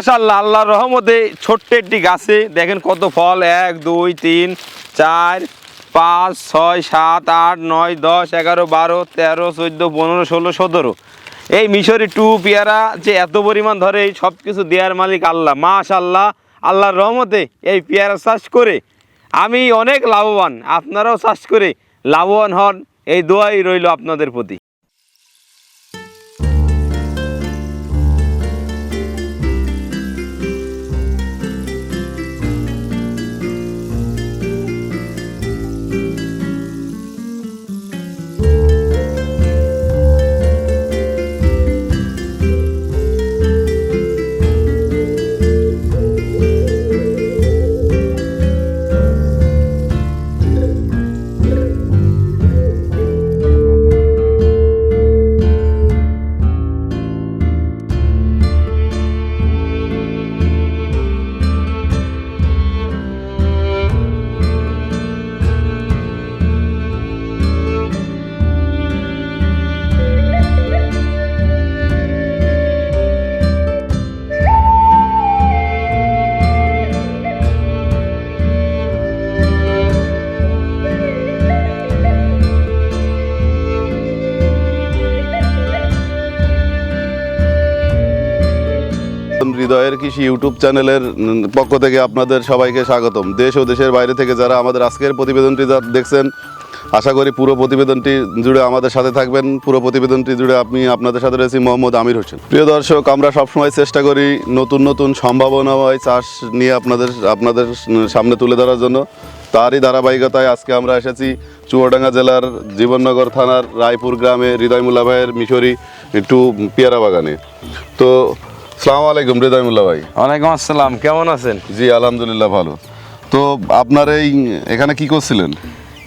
মাশাল্লাহ আল্লাহর রহমতে ছোট্ট একটি গাছে, দেখেন কত ফল, এক, দুই, তিন, চার, পাঁচ, ছয়, সাত, আট, নয়, দশ, এগারো, বারো, তেরো, চোদ্দ, পনেরো, ষোলো, সতেরো। এই মিশরি টু পেয়ারা যে এত পরিমাণ ধরে, এই সব কিছু দেওয়ার মালিক আল্লাহ মাশাল্লাহ আল্লাহর রহমতে এই পেয়ারা চাষ করে আমি অনেক লাভবান। আপনারাও চাষ করে লাভবান হন। এই দোয়াই রইল আপনাদের প্রতি। হৃদয়ের কৃষি ইউটিউব চ্যানেলের পক্ষ থেকে আপনাদের সবাইকে স্বাগতম। দেশ ও দেশের বাইরে থেকে যারা আমাদের আজকের প্রতিবেদনটি দেখছেন, আশা করি পুরো প্রতিবেদনটি জুড়ে আমাদের সাথে থাকবেন। পুরো প্রতিবেদনটি জুড়ে আমি আপনাদের সাথে রয়েছি মোহাম্মদ আমির হোসেন। প্রিয় দর্শক, আমরা সবসময় চেষ্টা করি নতুন নতুন সম্ভাবনা সম্ভাবনাময় চাষ নিয়ে আপনাদের আপনাদের সামনে তুলে ধরার জন্য। তারই ধারাবাহিকতায় আজকে আমরা এসেছি চুয়াডাঙ্গা জেলার জীবননগর থানার রায়পুর গ্রামে হৃদয়মুল্লা ভাইয়ের মিশরি একটু পেয়ারা বাগানে। তো সালাম আলাইকুম হৃদয়মুল্লা ভাই। ওয়ালাইকুম আসসালাম কেমন আছেন? জি আলহামদুলিল্লাহ ভালো। তো আপনার এই এখানে কি করছিলেন?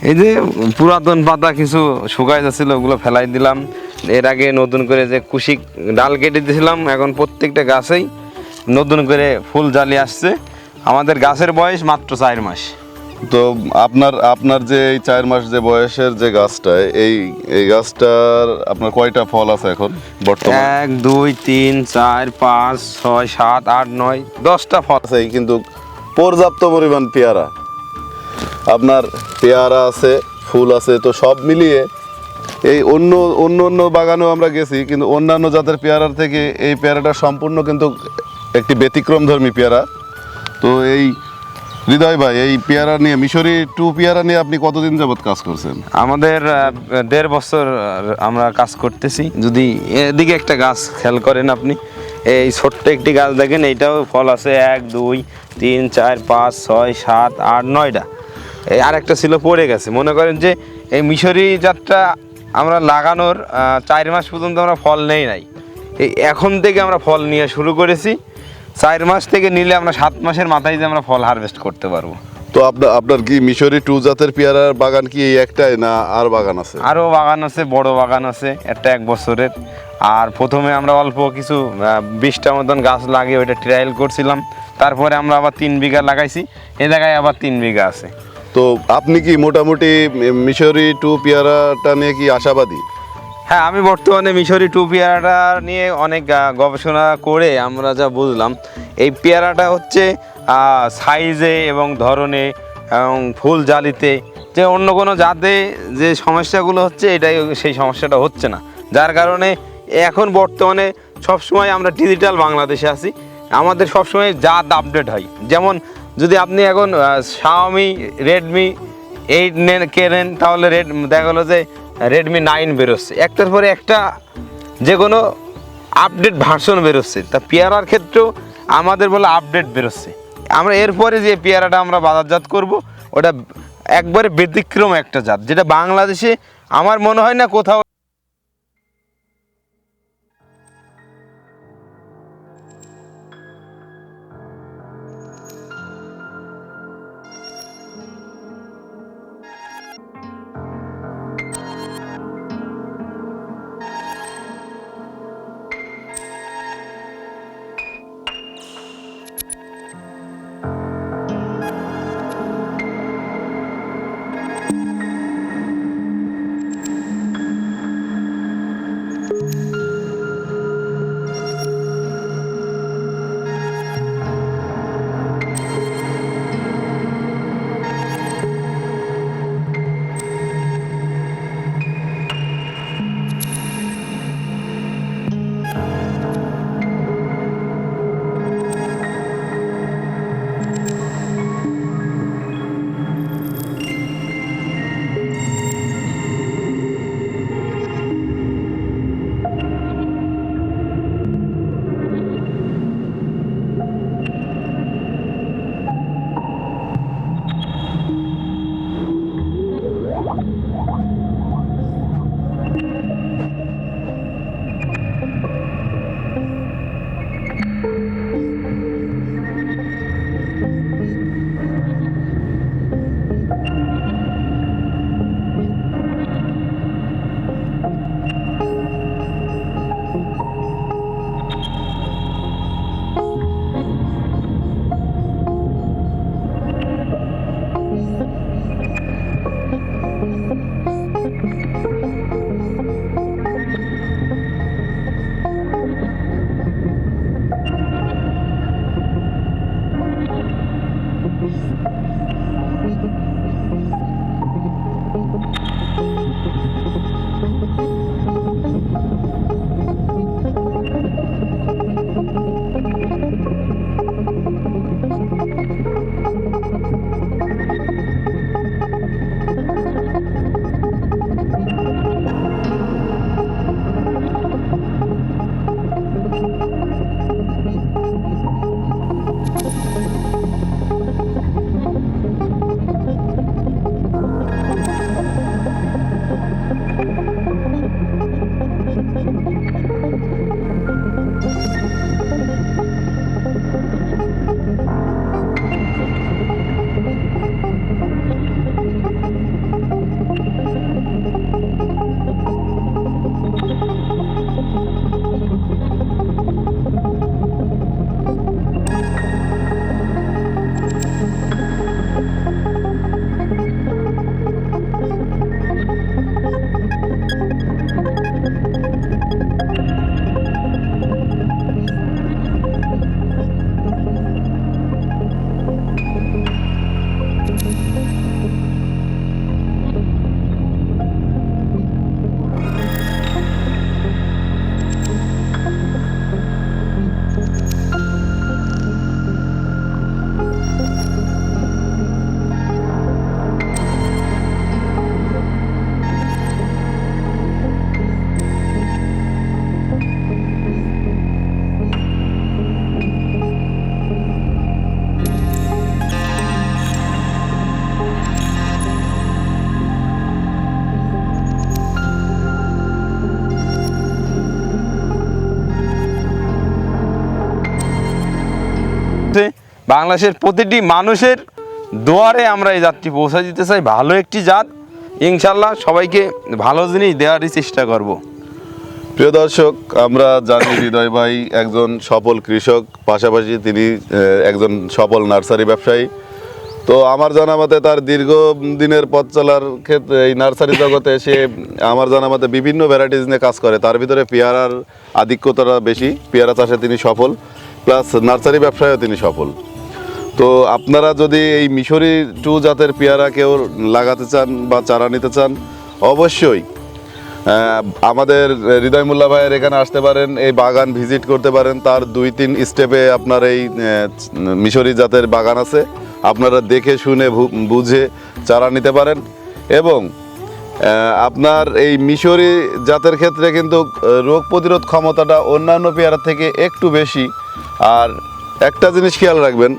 এই যে পুরাতন পাতা কিছু শুকাই যাচ্ছিল ওগুলো ফেলাই দিলাম। এর আগে নতুন করে যে কুশি ডাল কেটে দিয়েছিলাম এখন প্রত্যেকটা গাছেই নতুন করে ফুল জালি আসছে। আমাদের গাছের বয়স মাত্র চার মাস। তো আপনার আপনার যে এই চার মাস যে বয়সের যে গাছটা এই এই গাছটার আপনার কয়টা ফল আছে এখন বর্তমানে? এক দুই তিন চার পাঁচ ছয় সাত আট নয় দশটা ফল আছে। কিন্তু পর্যাপ্ত পরিমাণ পেয়ারা। আপনার পেয়ারা আছে ফুল আছে তো সব মিলিয়ে এই অন্য অন্য অন্য বাগানেও আমরা গেছি কিন্তু অন্যান্য জাতের পেয়ারার থেকে এই পেয়ারাটা সম্পূর্ণ কিন্তু একটি ব্যতিক্রমধর্মী পেয়ারা। তো এই হৃদয় ভাই, এই পেয়ারা নিয়ে, মিশরি টু পেয়ারা নিয়ে আপনি কতদিন যাবত কাজ করছেন? আমাদের দেড় বছর আমরা কাজ করতেছি। যদি এদিকে একটা গাছ খেয়াল করেন আপনি, এই ছোট্ট একটি গাছ দেখেন, এইটাও ফল আছে এক, দুই, তিন, চার, পাঁচ, ছয়, সাত, আট, নয়টা। এই আরেকটা ছিল, পড়ে গেছে। মনে করেন যে এই মিশরি জাতটা আমরা লাগানোর চার মাস পর্যন্ত আমরা ফল নেই নাই। এই এখন থেকে আমরা ফল নিয়ে শুরু করেছি। চার মাস থেকে নিলে আমরা সাত মাসের মাথায় যে আমরা ফল হারভেস্ট করতে পারব। তো আপনার আপনার কি মিশরি টু জাতের পেয়ারার বাগান কি এই একটাই না আর বাগান আছে? আরও বাগান আছে বড় বাগান আছে একটা এক বছরের। আর প্রথমে আমরা অল্প কিছু বিশটা মতন গাছ লাগিয়ে ওইটা ট্রায়াল করছিলাম। তারপরে আমরা আবার তিন বিঘা লাগাইছি এ জায়গায় আবার তিন বিঘা আছে। তো আপনি কি মোটামুটি মিশরি টু পেয়ারাটা নিয়ে কি আশাবাদী? হ্যাঁ আমি বর্তমানে মিশরি টু পেয়ারাটা নিয়ে অনেক গবেষণা করে আমরা যা বুঝলাম, এই পেয়ারাটা হচ্ছে সাইজে এবং ধরনে এবং ফুল জালিতে যে অন্য কোনো জাতে যে সমস্যাগুলো হচ্ছে, এটাই সেই সমস্যাটা হচ্ছে না। যার কারণে এখন বর্তমানে সবসময় আমরা ডিজিটাল বাংলাদেশে আছি। আমাদের সবসময় জাত আপডেট হয়। যেমন যদি আপনি এখন শাওমি রেডমি এইট নেন কেনেন তাহলে রেড, দেখা গেলো যে রেডমি নাইন বেরোচ্ছে। একটার পরে একটা যে কোনো আপডেট ভার্সন বেরোচ্ছে। তা পেয়ারার ক্ষেত্রেও আমাদের বলে আপডেট বেরোচ্ছে। আমরা এরপরে যে পেয়ারাটা আমরা বাজারজাত করব, ওটা একবারে ব্যতিক্রম একটা জাত, যেটা বাংলাদেশে আমার মনে হয় না কোথাও বাংলাদেশের প্রতিটি মানুষের দুয়ারে আমরা এই জাতটি পৌঁছে দিতে চাই। ভালো একটি জাত। ইনশাল্লাহ সবাইকে ভালো জিনিস দেওয়ারই চেষ্টা করব। প্রিয় দর্শক, আমরা জানি হৃদয় ভাই একজন সফল কৃষক, পাশাপাশি তিনি একজন সফল নার্সারি ব্যবসায়ী। তো আমার জানা মতে তার দীর্ঘ দিনের পথ চলার ক্ষেত্রে এই নার্সারি জগতে সে, আমার জানা মতে বিভিন্ন ভ্যারাইটিস নিয়ে কাজ করে। তার ভিতরে পেয়ারার আধিক্যতাটা বেশি। পেয়ারা চাষে তিনি সফল, প্লাস নার্সারি ব্যবসায়ও তিনি সফল। তো আপনারা যদি এই মিশরি টু জাতের পেয়ারা কেউ লাগাতে চান বা চারা নিতে চান, অবশ্যই আমাদের হৃদয় মোল্লা ভাইয়ের এখানে আসতে পারেন, এই বাগান ভিজিট করতে পারেন। তার দুই তিন স্টেপে আপনার এই মিশরি জাতের বাগান আছে। আপনারা দেখে, শুনে বুঝে চারা নিতে পারেন এবং আপনার এই মিশরি জাতের ক্ষেত্রে কিন্তু রোগ প্রতিরোধ ক্ষমতাটা অন্যান্য পেয়ারা থেকে একটু বেশি। আর একটা জিনিস খেয়াল রাখবেন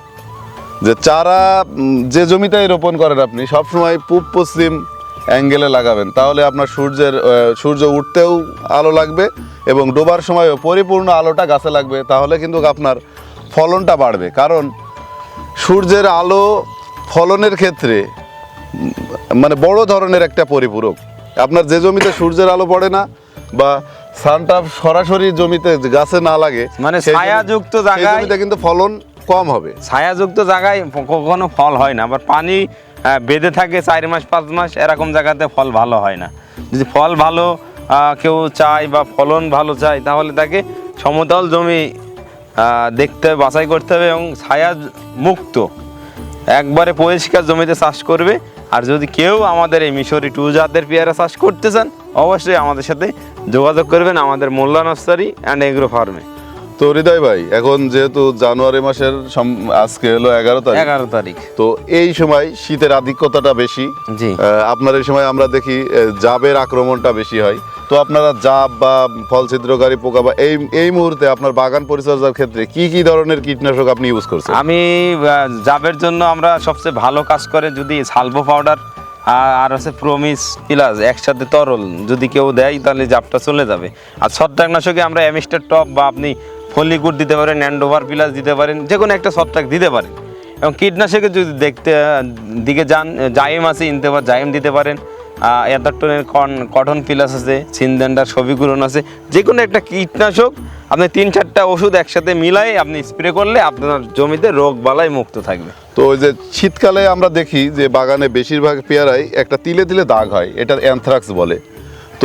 যে চারা যে জমিটাই রোপণ করেন আপনি সবসময় পূব পশ্চিম অ্যাঙ্গেলে লাগাবেন। তাহলে আপনার সূর্যের সূর্য উঠতেও আলো লাগবে এবং ডোবার সময়ও পরিপূর্ণ আলোটা গাছে লাগবে। তাহলে কিন্তু আপনার ফলনটা বাড়বে। কারণ সূর্যের আলো ফলনের ক্ষেত্রে মানে বড় ধরনের একটা পরিপূরক। আপনার যে জমিতে সূর্যের আলো পড়ে না বা সানটা সরাসরি জমিতে গাছে না লাগে মানে ছায়াযুক্ত জায়গায়- জমিতে কিন্তু ফলন কম হবে। ছায়াযুক্ত জায়গায় কখনো ফল হয় না, আবার পানি বেঁধে থাকে চার মাস, পাঁচ মাস, এরকম জায়গাতে ফল ভালো হয় না। যদি ফল ভালো কেউ চায় বা ফলন ভালো চায়, তাহলে তাকে সমতল জমি দেখতে হবে বাছাই করতে হবে এবং ছায়া মুক্ত। একবারে পরিষ্কার জমিতে চাষ করবে, আর যদি কেউ আমাদের এই মিশরি টু জাতের পেয়ারা চাষ করতে চান, অবশ্যই আমাদের সাথে যোগাযোগ করবেন আমাদের মোল্লা নার্সারি অ্যান্ড এগ্রো ফার্মে। তো হৃদয় ভাই এখন যেহেতু জানুয়ারি মাসের আজকে হলো এগারো তারিখ। এগারো তারিখ। তো এই সময় শীতের আধিক্যতাটা বেশি। জি। আপনার এই সময় আমরা দেখি জাবের আক্রমণটা বেশি হয়। তো আপনারা জাব বা ফল ছিদ্রকারী পোকা বা এই এই মুহূর্তে আপনার বাগান পরিচর্যার ক্ষেত্রে কি কি ধরনের কীটনাশক আপনি ইউজ করছেন? আমি জাবের জন্য আমরা সবচেয়ে ভালো কাজ করে যদি সালভো পাউডার আর হচ্ছে প্রমিস প্লাস একসাথে তরল যদি কেউ দেয় তাহলে জাবটা চলে যাবে। আর ছত্রাকনাশকে আমরা অ্যামিস্টার টপ বা আপনি ফলিকুড দিতে পারেন অ্যান্ডোভার প্লাস দিতে পারেন যে কোনো একটা ছত্রাক দিতে পারেন। এবং কীটনাশকের যদি দেখতে, দিকে যান, জাইম আছে ইনতে পার জাইম দিতে পারেন। এদারটনের কন, কটন প্লাস আছে সিনডেন্ডার সবিগুরন আছে যে কোনো একটা কীটনাশক, আপনি তিন চারটা ওষুধ একসাথে মিলাই আপনি স্প্রে করলে আপনার জমিতে রোগ বালাই মুক্ত থাকবে। তো ওই যে শীতকালে আমরা দেখি যে বাগানে বেশিরভাগ পেয়ারাই একটা তিলে তিলে দাগ হয়, এটা অ্যানথ্রাক্স বলে।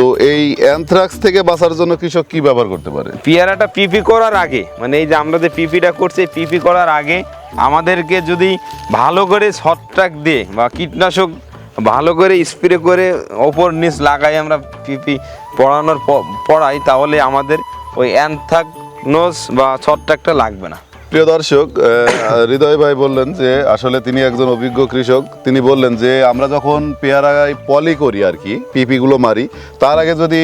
তো এই অ্যানথ্রাক্স থেকে বাঁচার জন্য কৃষক কি ব্যবহার করতে পারে? পেয়ারাটা পিপি করার আগে মানে এই যে আমরা যে পিপিটা করছি পিপি করার আগে আমাদেরকে যদি ভালো করে ছত্রাক দিয়ে বা কীটনাশক ভালো করে স্প্রে করে ওপর নিচ লাগাই আমরা পিপি পড়ানোর পড়াই, তাহলে আমাদের ওই অ্যানথাকনোস বা ছত্রাকটা লাগবে না। প্রিয় দর্শক হৃদয় ভাই বললেন যে আসলে তিনি একজন অভিজ্ঞ কৃষক। তিনি বললেন যে আমরা যখন পেয়ারায় পলি করি আর কি পিপিগুলো মারি তার আগে যদি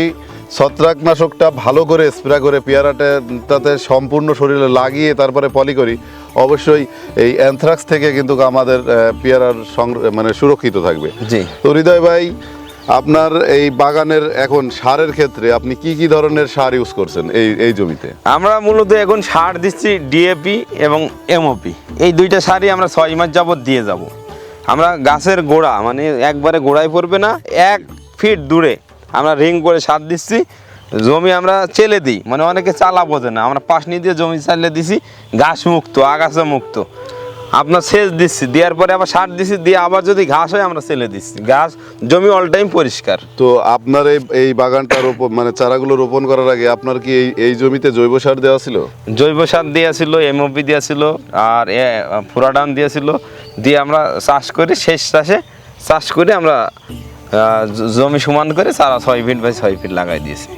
ছত্রাকনাশকটা ভালো করে স্প্রে করে পেয়ারাটা তাতে সম্পূর্ণ শরীরে লাগিয়ে তারপরে পলি করি অবশ্যই এই অ্যানথ্রাক্স থেকে কিন্তু আমাদের পেয়ারার মানে সুরক্ষিত থাকবে। জি। তো হৃদয় ভাই আপনার এই বাগানের এখন সারের ক্ষেত্রে আপনি কি কি ধরনের সার ইউজ করছেন এই এই জমিতে? আমরা মূলত এখন সার দিচ্ছি ডিএপি এবং এমওপি এই দুইটা সারই আমরা ছয় মাস যাবত দিয়ে যাব। আমরা গাছের গোড়া মানে একবারে গোড়ায় পড়বে না, এক ফিট দূরে আমরা রিং করে সার দিচ্ছি। জমি আমরা চেলে দিই মানে অনেকে চালা বোঝে না। আমরা পাশনি দিয়ে জমি চালিয়ে দিছি ঘাস মুক্ত, আগাছা মুক্ত। আপনার সেচ দিচ্ছি দেওয়ার পরে আবার সার দিচ্ছি দিয়ে আবার যদি ঘাস হয় আমরা চেলে দিচ্ছি। ঘাস জমি অল টাইম পরিষ্কার। তো আপনার এই এই বাগানটা রোপণ মানে চারাগুলো রোপণ করার আগে আপনার কি এই এই জমিতে জৈব সার দেওয়া ছিল? জৈব সার দিয়েছিল এমওপি ছিল আর ফুরাডান দেওয়া ছিল। দিয়ে আমরা চাষ করে শেষ চাষে চাষ করে আমরা জমি সমান করে চারা ছয় ফিট বাই ছয় ফিট লাগাই দিয়েছি।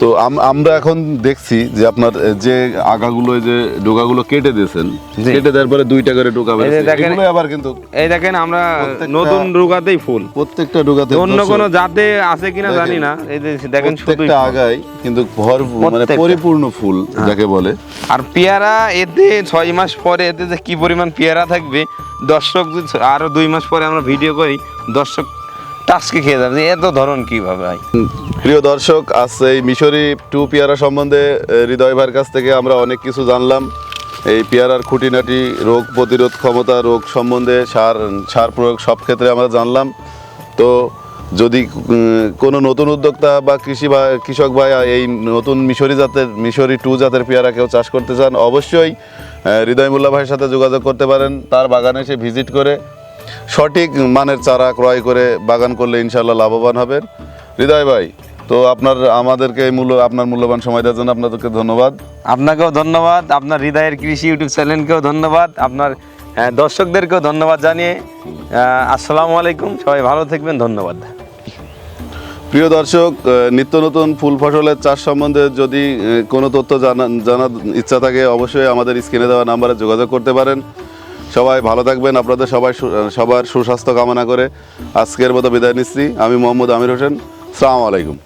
তো আমরা এখন দেখছি যে আপনার যে আগাগুলো যে ডোকাগুলো কেটে দিয়েছেন কেটে দেওয়ার পরে দুইটা করে ডোকা দেখেন- আবার কিন্তু এই দেখেন আমরা নতুন রুগাতেই ফুল। প্রত্যেকটা ডোকাতে অন্য কোনো জাতে আছে কিনা। জানি না। এই যে দেখেন প্রত্যেকটা। আগায় কিন্তু ভরপুর মানে হ্যাঁ। পরিপূর্ণ ফুল যাকে বলে। আর পেয়ারা এতে ছয় মাস পরে এতে যে কি পরিমাণ পেয়ারা থাকবে দর্শক আরও দুই মাস পরে আমরা ভিডিও করি দর্শক টাস্কে খেয়ে যাবে। এত ধরন কীভাবে হয়? প্রিয় দর্শক, আজ এই মিশরি টু পেয়ারা সম্বন্ধে হৃদয় ভাইয়ের কাছ থেকে আমরা অনেক কিছু জানলাম। এই পেয়ারার খুঁটিনাটি, রোগ প্রতিরোধ ক্ষমতা, রোগ সম্বন্ধে সার সার প্রয়োগ সব ক্ষেত্রে আমরা জানলাম। তো যদি কোনো নতুন উদ্যোক্তা বা কৃষি বা কৃষক ভাই এই নতুন মিশরি জাতের, মিশরি টু জাতের পেয়ারা কেউ চাষ করতে চান, অবশ্যই হৃদয় মোল্লা ভাইয়ের সাথে যোগাযোগ করতে পারেন। তার বাগানে এসে ভিজিট করে, সঠিক মানের চারা ক্রয় করে বাগান করলে ইনশাল্লাহ লাভবান হবেন। হৃদয় ভাই তো আপনার আমাদেরকে এই মূল্য আপনার মূল্যবান সময় দেওয়ার জন্য আপনাদেরকে ধন্যবাদ। আপনাকেও ধন্যবাদ আপনার হৃদয়ের কৃষি ইউটিউব চ্যানেলকেও ধন্যবাদ আপনার আহ, দর্শকদেরকেও ধন্যবাদ জানিয়ে আসসালামু আলাইকুম সবাই ভালো থাকবেন ধন্যবাদ। প্রিয় দর্শক নিত্য নতুন ফুল ফসলের চাষ সম্বন্ধে যদি কোনো তথ্য জানা জানার ইচ্ছা থাকে অবশ্যই আমাদের স্ক্রিনে দেওয়া নাম্বারে যোগাযোগ করতে পারেন। সবাই ভালো থাকবেন আপনাদের সবাই সবার সুস্বাস্থ্য কামনা করে আজকের মতো বিদায় নিচ্ছি। আমি মোহাম্মদ আমির হোসেন সালাম আলাইকুম।